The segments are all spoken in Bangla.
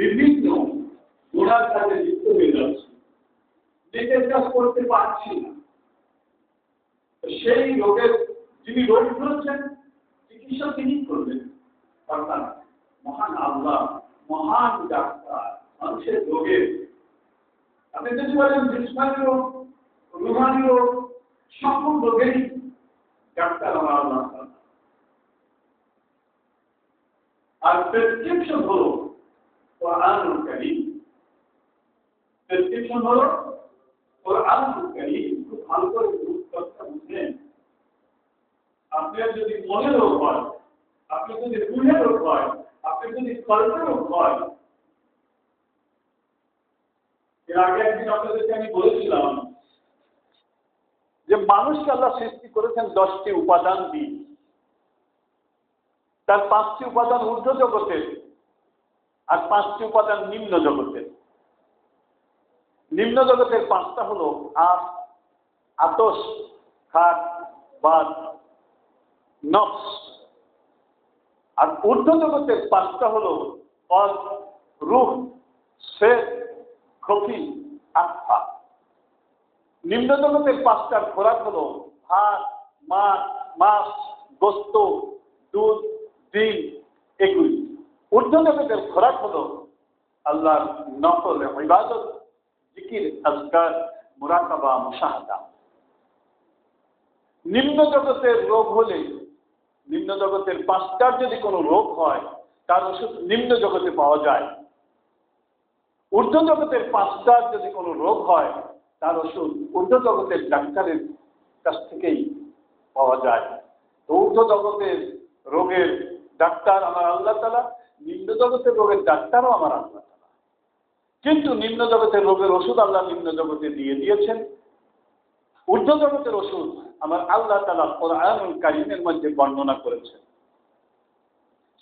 বিভিন্ন গোড়ার কাজে লিপ্ত হয়ে যাচ্ছি। নিজের কাজ করতে পারছি না। সেই রোগের যিনি রোগ ধরেছেন, চিকিৎসা তিনি করবেন। অর্থাৎ মহান আল্লাহ, মহান ডাক্তার, মানুষের রোগের। আপনি যদি বলেন জিসমানি রোগ সকল রোগেরই ডাক্তার আমার আল্লাহ আর প্রেসক্রিপশন হলো কোরআনুল কারীম। প্রেসক্রিপশন হলো, কোরআনুল কারীম খুব ভালো করে কথা বুঝলেন। আপনার যদি মনে রোগ হয়, আপনি যদি রুহে রোগ হয়, আপনি যদি কল্পে রোগ হয়, এর আগে একদিন আপনাদেরকে আমি বলেছিলাম যে মানুষকে আল্লাহ সৃষ্টি করেছেন দশটি উপাদান দিয়ে। তার পাঁচটি উপাদান ঊর্ধ্ব জগতের আর পাঁচটি উপাদান নিম্ন জগতের। নিম্ন জগতের পাঁচটা হলো আপ, আতস, খাট, বাদ, নফস। আর ঊর্ধ্ব জগতের পাঁচটা হলো পদ রুহ শ্বেত খফি আত্মা। নিম্ন জগতের পাঁচটার খোরাক হলো ভাত, মাছ মাছ, গোস্ত, দুধ, ডিম, এগুলি। ঊর্ধ্ব জগতের খোরাক হলো আল্লাহর নকল ইবাদত, জিকির, আজকার, মুরাকাবা, মুশাহাদা। নিম্ন জগতের রোগ হলে, নিম্ন জগতের পাঁচটার যদি কোনো রোগ হয়, তার ওষুধ নিম্ন জগতে পাওয়া যায়। ঊর্ধ্ব জগতের পাঁচটার যদি কোনো রোগ হয়, তার ওষুধ ঊর্ধ্ব জগতের ডাক্তারের কাছ থেকেই পাওয়া যায়। তো ঊর্ধ্ব জগতের রোগের ডাক্তার আমার আল্লাহ তালা নিম্ন জগতের রোগের ডাক্তারও আমার আল্লাহ কিন্তু নিম্ন জগতের রোগের ওষুধ আল্লাহ নিম্ন জগতে দিয়ে দিয়েছেন। ঊর্ধ্ব জগতের ওষুধ আমার আল্লাহ তালা কোরআনুল কারিমের মধ্যে বর্ণনা করেছেন।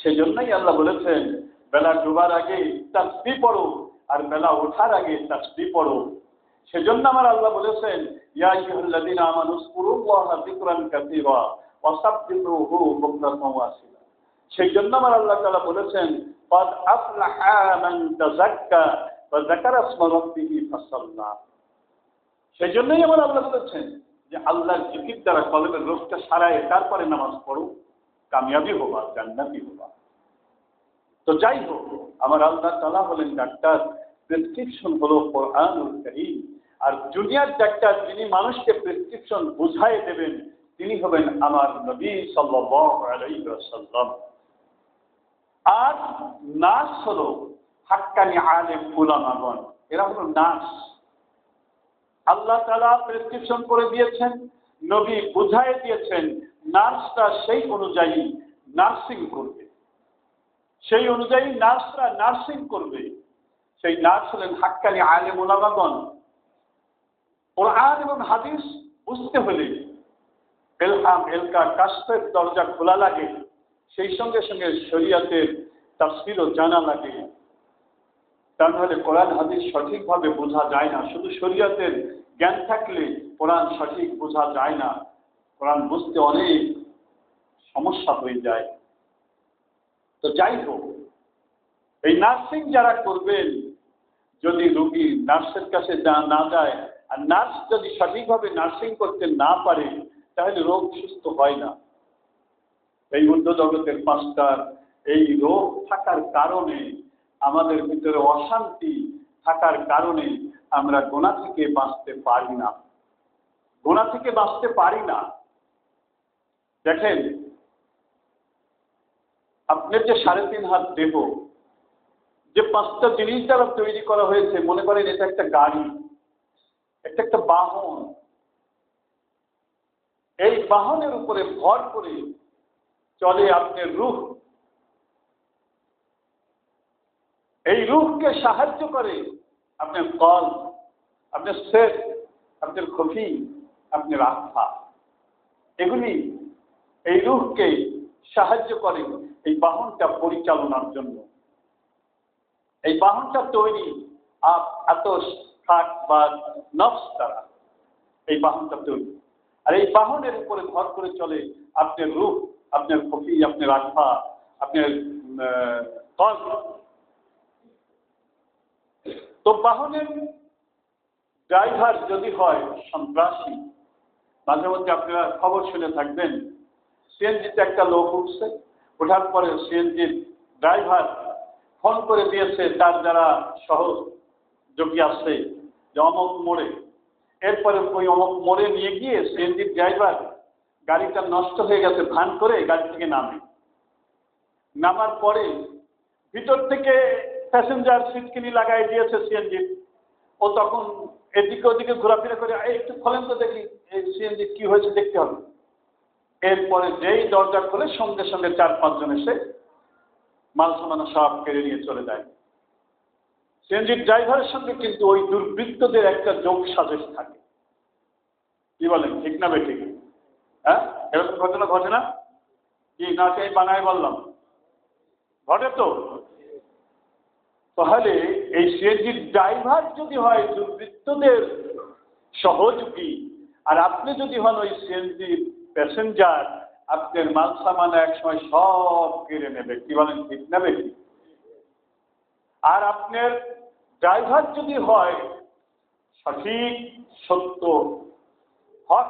সেজন্যই আল্লাহ বলেছেন, বেলা ডোবার আগে তাসবি পড়ো আর বেলা ওঠার আগে তাসবি পড়ো। সেজন্য আমার আল্লাহ বলেছেন, ইয়া আইয়ুহাল্লাযীনা আমানু যকুরুল্লাহা যিকরান কাসীরা ওয়াসাব্বিহুহু বুকরাতাও ওয়াসিলা। সেই জন্য আমার আল্লাহ তালা বলেছেন সেই জন্যই আমার আল্লাহ বলেছেন যে আল্লাহ জিকির দ্বারা কলমের রোগটা সারায়, তারপরে নামাজ পড়ো। কামিয়াবি হবা, জান্নাতি হবা। তো যাই হোক, আমার আল্লাহ তালা হলেন ডাক্তার। প্রেসক্রিপশন হলো কোরআনুল করিম। আর জুনিয়র ডাক্তার যিনি মানুষকে প্রেসক্রিপশন বুঝাই দেবেন, তিনি হবেন আমার নবী সাল্লাহ আর নার্স হলো হাক্কানি আলেম উলামাগণ এরা হলো নার্স। আল্লাহ তালা প্রেসক্রিপশন করে দিয়েছেন, নবী বুঝাই দিয়েছেন নার্সটা সেই অনুযায়ী নার্সিং করবে। সেই অনুযায়ী নার্সরা নার্সিং করবে। সেই নার্স হলেন হাক্কানি আলেম ওলামাগণ কোরআন এবং হাদিস বুঝতে হলে এলহাম এলকা কাস্তের দরজা খোলা লাগে। সেই সঙ্গে সঙ্গে শরিয়াতের তাফসিরও জানা লাগে। তা নাহলে কোরআন, হাদিস সঠিকভাবে বোঝা যায় না। শুধু শরিয়াতের জ্ঞান থাকলে কোরআন সঠিক বোঝা যায় না। কোরআন বুঝতে অনেক সমস্যা হয়ে যায়। তো যাই হোক, এই নার্সিং যারা করবেন, যদি রুগী নার্সের কাছে না যায়, আর নার্স যদি সঠিকভাবে নার্সিং করতে না পারে, তাহলে রোগ সুস্থ হয় না। এই জগতের পাঁচটার এই রোগ থাকার কারণে, আমাদের ভিতরে অশান্তি থাকার কারণে আমরা গোনা থেকে বাঁচতে পারি না। গোনা থেকে বাঁচতে পারি না। দেখেন, আপনার যে সাড়ে তিন হাত দেহ, যে পাঁচটা জিনিস দ্বারা তৈরি করা হয়েছে, মনে করেন এটা একটা গাড়ি, এটা একটা বাহন। এই বাহনের উপরে ভর করে চলে আপনার রুখ এই রুখকে সাহায্য করে আপনার কল আপনার শেষ আপনার খফি আপনার আস্থা এগুলি এই রুখকে সাহায্য করে এই বাহনটা পরিচালনার জন্য। এই বাহনটা তৈরি আপ এত খাট বা নফস দ্বারা এই বাহনটা তৈরি। আর এই বাহনের উপরে ভর করে চলে আপনার রূপ আপনার কফি আপনার আত্মা আপনার কল তো বাহনের ড্রাইভার যদি হয়, সন্ত্রাসী, মাঝে মধ্যে আপনারা খবর শুনে থাকবেন, সিএনজিতে একটা লোক উঠছে, ওঠার পরে সিএনজির ড্রাইভার ফোন করে দিয়েছে, তার যারা সহযোগী আসছে, যে অমক মোড়ে। এরপরে ওই অমক মোড়ে নিয়ে গিয়ে সিএনজির ড্রাইভার গাড়িটা নষ্ট হয়ে গেছে, ভান করে গাড়ি থেকে নামে। নামার পরে ভিতর থেকে প্যাসেঞ্জার সিটকিনি লাগাই দিয়েছে সিএনজি ও তখন এদিকে ওদিকে ঘোরাফেরা করে একটু খোলেন তো দেখি, এই সিএনজি কি হয়েছে দেখতে হবে। এরপরে যেই দরজা খুলে, সঙ্গে সঙ্গে চার পাঁচজন এসে মাল সামানো সব কেড়ে নিয়ে চলে যায়। সিএনজির ড্রাইভারের সঙ্গে কিন্তু ওই দুর্বৃত্তদের একটা যোগ সাজেশ থাকে। কি বলেন, ঠিক না বে ঠিক? হ্যাঁ? এরকম ঘটনা ঘটে না? কি, না সেই বানায় বললাম। ঘটে তো। তাহলে এই সিএনজির ড্রাইভার যদি হয়, দুর্বৃত্তদের সহযোগী আর আপনি যদি হন ওই সিএনজির প্যাসেঞ্জার, আপনার মাল সামান এক সময় সব কেড়ে নেবে। কি বলেন, ঠিক নেবে কি? আর আপনার ড্রাইভার যদি হয়, সঠিক সত্য, হক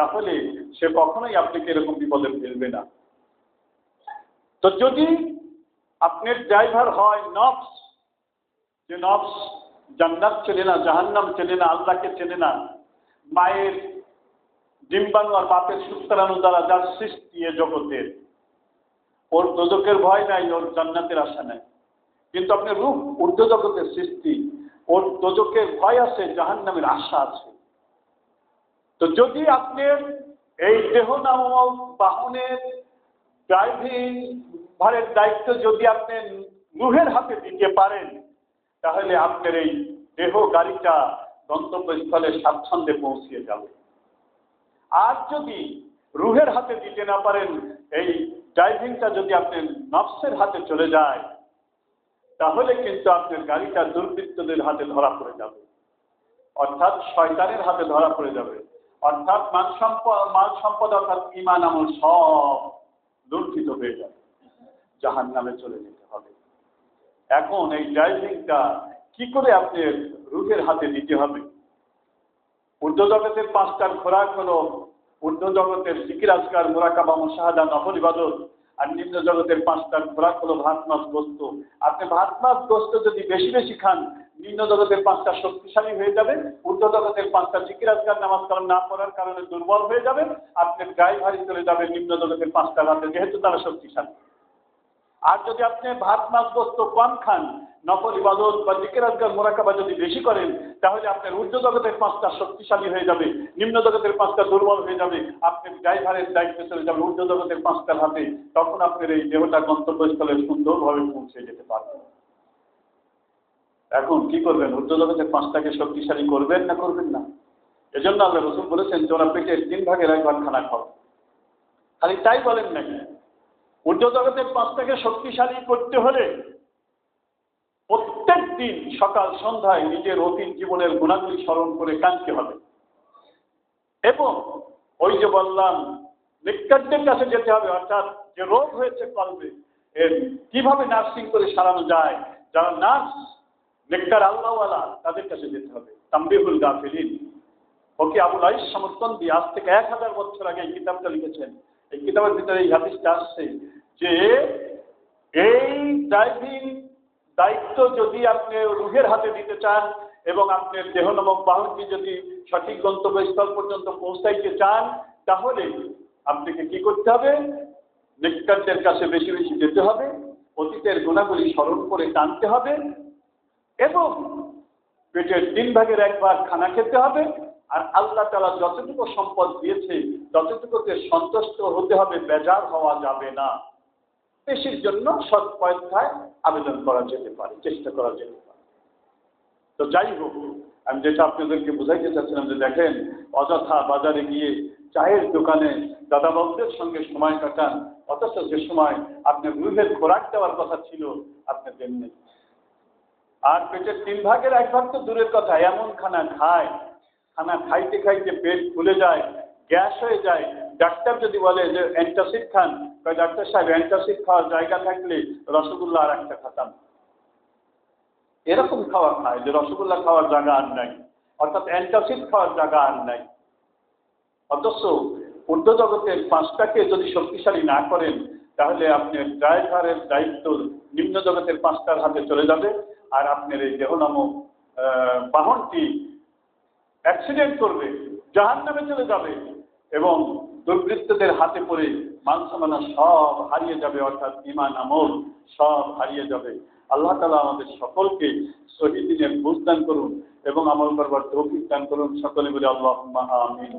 তাহলে সে কখনোই আপনাকে এরকম বিপদে ফেলবে না। তো যদি আপনার ড্রাইভার হয় নফস, যে নফস জান্নাত চেনে না, জাহান্নাম চেনে না, আল্লাহকে চেনে না, মায়ের ডিম্বাণু আর বাপের সুতরানু দ্বারা যার সৃষ্টি এ জগতের ওর দোজকের ভয় নাই, ওর জান্নাতের আশা নাই। কিন্তু আপনার রূপ ঊর্ধ্ব জগতের সৃষ্টি, ওর দোজকের ভয় আছে, জাহান্নামের আশা আছে। তো যদি আপনার এই দেহ নামক বাহনের ড্রাইভিং ভারের দায়িত্ব যদি আপনি নুহের হাতে দিতে পারেন, তাহলে আপনার এই দেহ গাড়িটা গন্তব্যস্থলে স্বাচ্ছন্দ্যে পৌঁছিয়ে যাবে। আর যদি রুহের হাতে দিতে না পারেন, এই ড্রাইভিংটা যদি আপনার নফসের হাতে চলে যায়, তাহলে কিন্তু আপনার গাড়িটা দুর্বৃত্তদের হাতে ধরা পড়ে যাবে। অর্থাৎ শয়তানের হাতে ধরা পড়ে যাবে। অর্থাৎ মান সম্পদ মাল সম্পদ অর্থাৎ ইমান আমল সব লুণ্ঠিত হয়ে যাবে। জাহান নামে চলে যেতে হবে। এখন এই ড্রাইভিংটা কি করে আপনি রুহের হাতে দিতে হবে? ঊর্ধ্ব জগতের পাঁচটার খোরাক হলো ঊর্ধ্ব জগতের সিকির আজকার মোরাকাবা, মুশাহাদা, নফল ইবাদত। আর নিম্ন জগতের পাঁচটার খোরাক হলো ভাত, মাছ, গোস্ত। আপনি ভাত, মাছ, গোস্ত যদি বেশি বেশি খান নিম্ন জগতের পাঁচটা শক্তিশালী হয়ে যাবে, ঊর্ধ্ব জগতের পাঁচটা জিকির আজকার নামাজ কালাম না পড়ার কারণে দুর্বল হয়ে যাবে আপনার গায়ে ভারী চলে যাবে নিম্ন জগতের পাঁচটা রাতে, যেহেতু তারা শক্তিশালী। আর যদি আপনি ভাত, মাছ, গোস্ত, কম খান নকল ইবাদত বা জিকের আজগার মোরাকাবা যদি বেশি করেন, তাহলে আপনার ঊর্ধ্ব জগতের পাঁচটা শক্তিশালী হয়ে যাবে, নিম্ন জগতের পাঁচটা দুর্বল হয়ে যাবে আপনার ড্রাইভারের দায়িত্বে চলে যাবে ঊর্ধ্ব জগতের পাঁচটার হাতে তখন আপনার এই দেহটা গন্তব্যস্থলে সুন্দরভাবে পৌঁছে যেতে পারবে। এখন কি করবেন? ঊর্ধ্ব জগতের পাঁচটাকে শক্তিশালী করবেন না করবেন না? এজন্য আল্লাহ রসুল বলেছেন, তোরা পেটের তিন ভাগের একবার খানা খাও। খালি তাই বলেন নাকি ঊর্ধ্ব জগতের পাঁচটাকে শক্তিশালী করতে হলে প্রত্যেক দিন সকাল, সন্ধ্যায় নিজের অতীত জীবনের গুণাগুলি স্মরণ করে কাঁদতে হবে। এবং ওই যে বললাম নিকারদের কাছে যেতে হবে, অর্থাৎ যে রোগ হয়েছে কলবে, এর কীভাবে নার্সিং করে সারানো যায়, যারা নার্স নেকটার আল্লাহওয়ালা তাদের কাছে যেতে হবে। তাম্বিহুল গাফিলিন। ওকে আবুল আইস সমর্থন দিয়ে আজ থেকে এক হাজার বছর আগে এই কিতাবটা লিখেছেন। এই কিতাবের ভিতরে এই হাদিসটা আসছে যে, এই ড্রাইভিং দায়িত্ব যদি আপনি রুহের হাতে দিতে চান এবং আপনার দেহ নামক বাহনটি যদি সঠিক গন্তব্যস্থল পর্যন্ত পৌঁছাইতে চান, তাহলে আপনাকে কি করতে হবে? নিকারদের কাছে বেশি বেশি যেতে হবে। অতীতের গুণাগুলি স্মরণ করে টানতে হবে। এবং পেটের তিন ভাগের একবার খানা খেতে হবে, আর আল্লাহ তালা যতটুকু সম্পদ দিয়েছে ততটুকুতে সন্তুষ্ট হতে হবে, বেজার হওয়া যাবে না। পেশির জন্য সৎ পন্থায় আবেদন করা যেতে পারে, চেষ্টা করা যেতে পারে। তো যাই হোক, আমি যেটা আপনাদেরকে বোঝাইতে চাচ্ছিলাম যে দেখেন, অযথা বাজারে গিয়ে চায়ের দোকানে দাদাবাবুদের সঙ্গে সময় কাটান, অথচ যে সময় আপনার রুহের খোরাক দেওয়ার কথা ছিল, আপনার তেমনি। আর পেটের তিন ভাগের এক ভাগ তো দূরের কথা, এমন খানা খায়। খানা খাইতে খাইতে পেট ফুলে যায়, গ্যাস হয়ে যায়। ডাক্তার যদি বলে যে, অ্যান্টাসিড খান। ডাক্তার সাহেব, অ্যান্টাসিড খাওয়ার জায়গা থাকলে রসগোল্লা আর একটা খাতাম। এরকম খাবার খায় যে রসগোল্লা খাওয়ার জায়গা আর নাই, অর্থাৎ অ্যান্টাসিড খাওয়ার জায়গা আর নাই। অথচ ঊর্ধ্ব জগতের পাঁচটাকে যদি শক্তিশালী না করেন, তাহলে আপনি ড্রাইভারের দায়িত্ব নিম্ন জগতের পাঁচটার হাতে চলে যাবে। আর আপনার এই দেহ নামক বাহনটি অ্যাক্সিডেন্ট করবে জাহান নামে চলে যাবে এবং দুর্বৃত্তদের হাতে পড়ে মানসমানা সব হারিয়ে যাবে, অর্থাৎ ইমান আমল সব হারিয়ে যাবে। আল্লাহ তালা আমাদের সকলকে শহীদিনের বুঝদান করুন এবং আমল করবার তৌফিক দান করুন। সকলে বলে আল্লাহ আমিন।